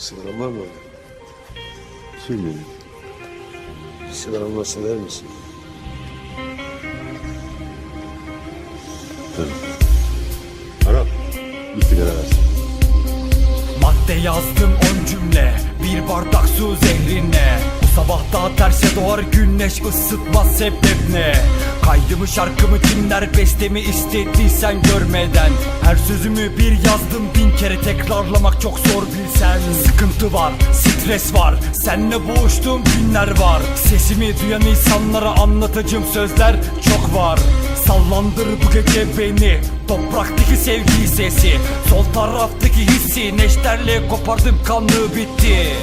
Sigaran var mı orada? Söyleyin. Bir sigaran varsa verir misin? Arap. Bir sigara versin. Madde yazdım on cümle Bir bardak su zehrine Bu sabah daha terse doğar güneş ısıtmaz sebep ne Kaydımı şarkımı dinler bestemi istediysen görmeden. Her sözümü bir yazdım bin kere tekrarlamak çok zor bilsen. Sıkıntı var, stres var, senle boğuştuğum günler var. Sesimi duyan insanlara anlatacağım sözler çok var. Sallandır bu gece beni Topraktaki sevgi sesi. Sol taraftaki hissi Neşterle kopardım kanlı bitti